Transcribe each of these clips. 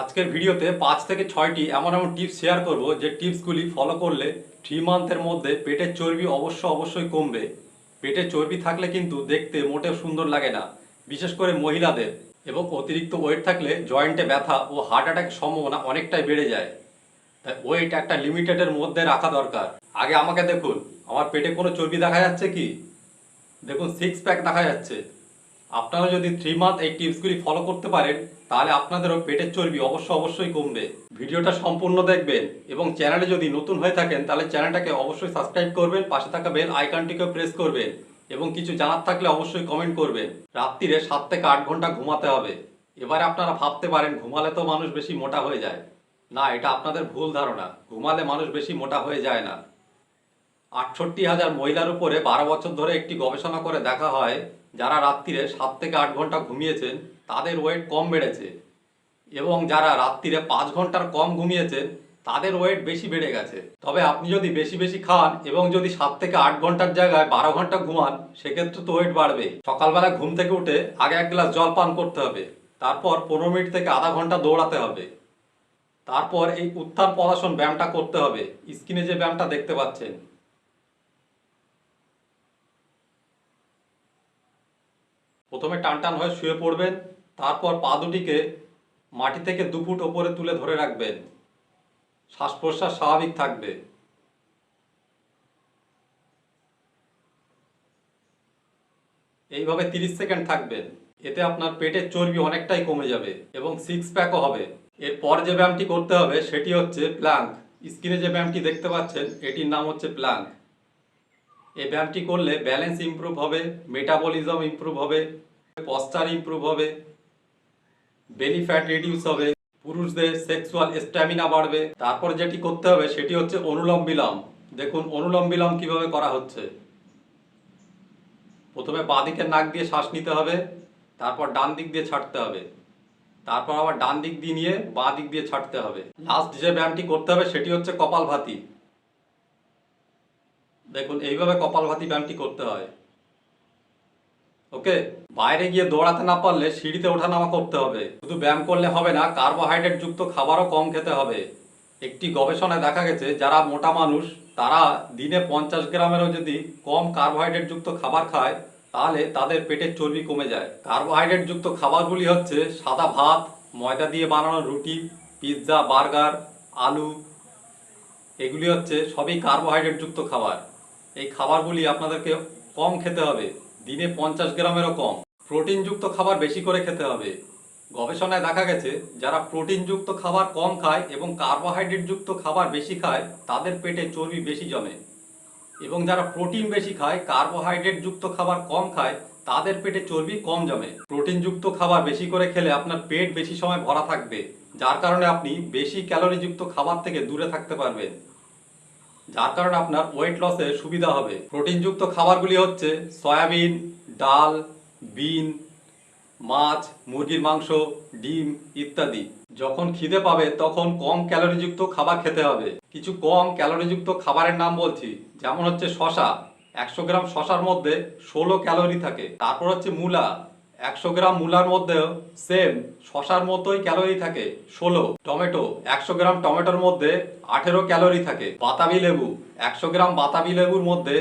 আজকের ভিডিওতে পাঁচ থেকে ছয়টি এমন এমন টিপস শেয়ার করব যে টিপসগুলি ফলো করলে থ্রি মান্থের মধ্যে পেটের চর্বি অবশ্য অবশ্যই কমবে। পেটে চর্বি থাকলে কিন্তু দেখতে মোটেও সুন্দর লাগে না, বিশেষ করে মহিলাদের। এবং অতিরিক্ত ওয়েট থাকলে জয়েন্টে ব্যথা ও হার্ট অ্যাটাকের সম্ভাবনা অনেকটাই বেড়ে যায়। তাই ওয়েট একটা লিমিটেডের মধ্যে রাখা দরকার। আগে আমাকে দেখুন, আমার পেটে কোনো চর্বি দেখা যাচ্ছে কি? দেখুন সিক্স প্যাক দেখা যাচ্ছে। আপনারা যদি থ্রি মান্থ এই টিপসগুলি ফলো করতে পারেন, তাহলে আপনাদেরও পেটের চর্বি অবশ্য অবশ্যই কমবে। ভিডিওটা সম্পূর্ণ দেখবেন এবং চ্যানেলে যদি নতুন হয়ে থাকেন, তাহলে চ্যানেলটাকে অবশ্যই সাবস্ক্রাইব করবেন, পাশে থাকা বেল আইকনটিকেও প্রেস করবেন এবং কিছু জানার থাকলে অবশ্যই কমেন্ট করবেন। রাত্রিরে সাত থেকে আট ঘণ্টা ঘুমাতে হবে। এবারে আপনারা ভাবতে পারেন, ঘুমালে তো মানুষ বেশি মোটা হয়ে যায়। না, এটা আপনাদের ভুল ধারণা। ঘুমালে মানুষ বেশি মোটা হয়ে যায় না। আটষট্টি হাজার মহিলার উপরে বারো বছর ধরে একটি গবেষণা করে দেখা হয় যারা রাত্রিরে সাত থেকে আট ঘণ্টা ঘুমিয়েছেন, তাদের ওয়েট কম বেড়েছে। এবং যারা রাত্রিরে পাঁচ ঘণ্টার কম ঘুমিয়েছেন, তাদের ওয়েট বেশি বেড়ে গেছে। তবে আপনি যদি বেশি বেশি খান এবং যদি সাত থেকে আট ঘণ্টার জায়গায় বারো ঘণ্টা ঘুমান, সেক্ষেত্রে তো ওয়েট বাড়বে। সকালবেলা ঘুম থেকে উঠে আগে এক গ্লাস জল পান করতে হবে। তারপর পনেরো মিনিট থেকে আধা ঘণ্টা দৌড়াতে হবে। তারপর এই উত্থান পদাসন ব্যায়ামটা করতে হবে। স্ক্রিনে যে ব্যায়ামটা দেখতে পাচ্ছেন প্রথমে টান টান হয়ে শুয়ে পড়বেন, তারপর পা দুটিকে মাটি থেকে দু ফুট ওপরে তুলে ধরে রাখবেন। শ্বাস প্রশ্বাস স্বাভাবিক থাকবে। এইভাবে তিরিশ সেকেন্ড থাকবেন। এতে আপনার পেটের চর্বি অনেকটাই কমে যাবে এবং সিক্স প্যাকও হবে। এরপর যে ব্যায়ামটি করতে হবে, সেটি হচ্ছে প্ল্যাঙ্ক স্ক্রিনে যে ব্যায়ামটি দেখতে পাচ্ছেন, এটির নাম হচ্ছে প্ল্যাঙ্ক এই ব্যায়ামটি করলে ব্যালেন্স ইম্প্রুভ হবে মেটাবলিজম ইমপ্রুভ হবে পশ্চার ইমপ্রুভ হবে বেলি ফ্যাট রিডিউস হবে, পুরুষদের সেক্সুয়াল স্ট্যামিনা বাড়বে। তারপর যেটি করতে হবে সেটি হচ্ছে অনুলম বিলম। দেখুন অনুলম বিলম কীভাবে করা হচ্ছে। প্রথমে বাঁ দিকের নাক দিয়ে শ্বাস নিতে হবে, তারপর ডান দিক দিয়ে ছাড়তে হবে। তারপর আবার ডান দিক দিয়ে নিয়ে বাঁ দিক দিয়ে ছাড়তে হবে। লাস্ট যে ব্যায়ামটি করতে হবে সেটি হচ্ছে কপালভাতি দেখুন, এইভাবে কপালভাতি ব্যায়ামটি করতে হয়। ওকে? বাইরে গিয়ে দৌড়াতে না পারলে সিঁড়িতে ওঠানামা করতে হবে। শুধু ব্যায়াম করলে হবে না কার্বোহাইড্রেট যুক্ত খাবারও কম খেতে হবে। একটি গবেষণায় দেখা গেছে, যারা মোটা মানুষ, তারা দিনে পঞ্চাশ গ্রামেরও যদি কম কার্বোহাইড্রেট যুক্ত খাবার খায়, তাহলে তাদের পেটের চর্বি কমে যায়। কার্বোহাইড্রেট যুক্ত খাবারগুলি হচ্ছে সাদা ভাত, ময়দা দিয়ে বানানো রুটি, পিৎজা, বার্গার, আলু, এগুলি হচ্ছে সবই কার্বোহাইড্রেট যুক্ত খাবার। এই খাবারগুলি আপনাদেরকে কম খেতে হবে। দিনে পঞ্চাশ গ্রামেরও কম। প্রোটিনযুক্ত খাবার বেশি করে খেতে হবে। গবেষণায় দেখা গেছে, যারা প্রোটিনযুক্ত খাবার কম খায় এবং কার্বোহাইড্রেটযুক্ত খাবার বেশি খায়, তাদের পেটে চর্বি বেশি জমে। এবং যারা প্রোটিন বেশি খায়, কার্বোহাইড্রেটযুক্ত খাবার কম খায়, তাদের পেটে চর্বি কম জমে। প্রোটিনযুক্ত খাবার বেশি করে খেলে আপনার পেট বেশি সময় ভরা থাকবে, যার কারণে আপনি বেশি ক্যালোরিযুক্ত খাবার থেকে দূরে থাকতে পারবেন। যার কারণে আপনার ওয়েট লসে সুবিধা হবে। প্রোটিনযুক্ত খাবারগুলি হচ্ছে সয়াবিন, ডাল, বিন, মাছ, মুরগির মাংস, ডিম ইত্যাদি। যখন খিদে পাবে তখন কম ক্যালোরিযুক্ত খাবার খেতে হবে। কিছু কম ক্যালোরিযুক্ত খাবারের নাম বলছি, যেমন হচ্ছে শশা একশো গ্রাম শশার মধ্যে ষোলো ক্যালোরি থাকে। তারপর হচ্ছে মূলা। একশো গ্রাম মূলার মধ্যেও সেম শশার মতোই ক্যালোরি থাকে, ষোলো। টমেটো, একশো গ্রাম টমেটোর মধ্যে আঠেরো ক্যালোরি থাকে। বাতাবি লেবু, একশো গ্রাম বাতাবি লেবুর মধ্যে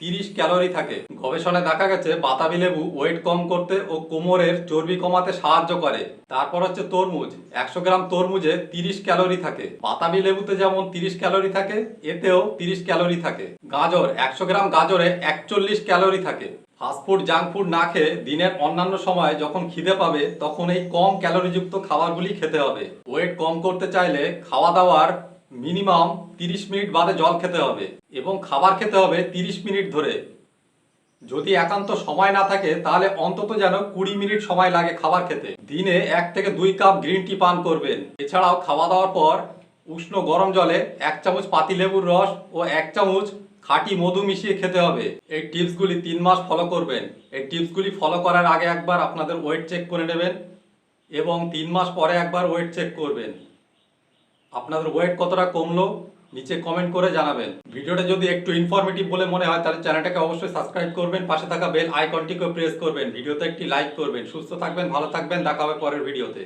তিরিশ ক্যালোরি থাকে। গবেষণায় দেখা গেছে, বাতাবি লেবু ওয়েট কম করতে ও কোমরের চর্বি কমাতে সাহায্য করে। তারপর হচ্ছে তরমুজ, একশো গ্রাম তরমুজে তিরিশ ক্যালোরি থাকে। বাতাবি লেবুতে যেমন তিরিশ ক্যালোরি থাকে, এতেও তিরিশ ক্যালোরি থাকে। গাজর, একশো গ্রাম গাজরে একচল্লিশ ক্যালোরি থাকে। ফাস্টফুড জাঙ্ক ফুড না খেয়ে দিনের অন্যান্য সময় যখন খিদে পাবে, তখন এই কম ক্যালোরিযুক্ত খাবারগুলি খেতে হবে। ওয়েট কম করতে চাইলে খাওয়া দাওয়ার মিনিমাম তিরিশ মিনিট বাদে জল খেতে হবে এবং খাবার খেতে হবে তিরিশ মিনিট ধরে। যদি একান্ত সময় না থাকে, তাহলে অন্তত যেন কুড়ি মিনিট সময় লাগে খাবার খেতে। দিনে এক থেকে দুই কাপ গ্রিন টি পান করবেন। এছাড়াও খাওয়া দাওয়ার পর উষ্ণ গরম জলে এক চামচ পাতিলেবুর রস ও এক চামচ খাঁটি মধু মিশিয়ে খেতে হবে। এই টিপসগুলি তিন মাস ফলো করবেন। এই টিপসগুলি ফলো করার আগে একবার আপনাদের ওয়েট চেক করে নেবেন এবং তিন মাস পরে একবার ওয়েট চেক করবেন। আপনাদের ওয়েট কতটা কমলো নিচে কমেন্ট করে জানাবেন। ভিডিওটা যদি একটু ইনফরমেটিভ বলে মনে হয়, তাহলে চ্যানেলটাকে অবশ্যই সাবস্ক্রাইব করবেন, পাশে থাকা বেল আইকনটিকেও প্রেস করবেন, ভিডিওতে একটি লাইক করবেন। সুস্থ থাকবেন, ভালো থাকবেন, দেখা হবে পরের ভিডিওতে।